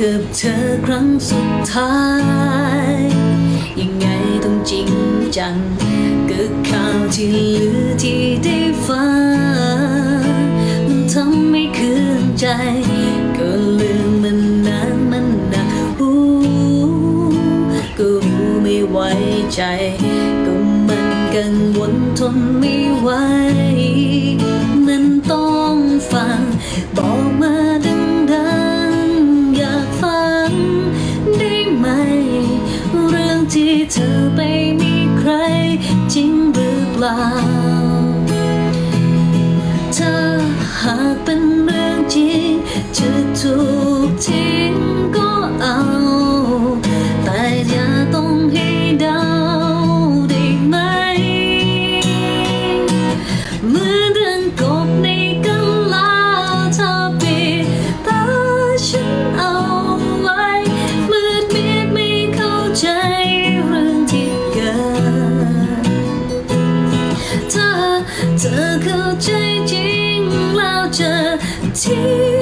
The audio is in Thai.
กับเธอครั้งสุดท้าย ยังไงต้องจริงจังกับข่าวที่ลือที่ได้ฟังมันทำให้คืนใจ ก็ลืมมันนานมันนานหูก็รู้ไม่ไว้ใจ ก็มันกังวลทนไม่ไหว ไปมีใครจริงหรือเปล่า ถ้าหากเป็นเรื่องจริง ถ้าเธอเ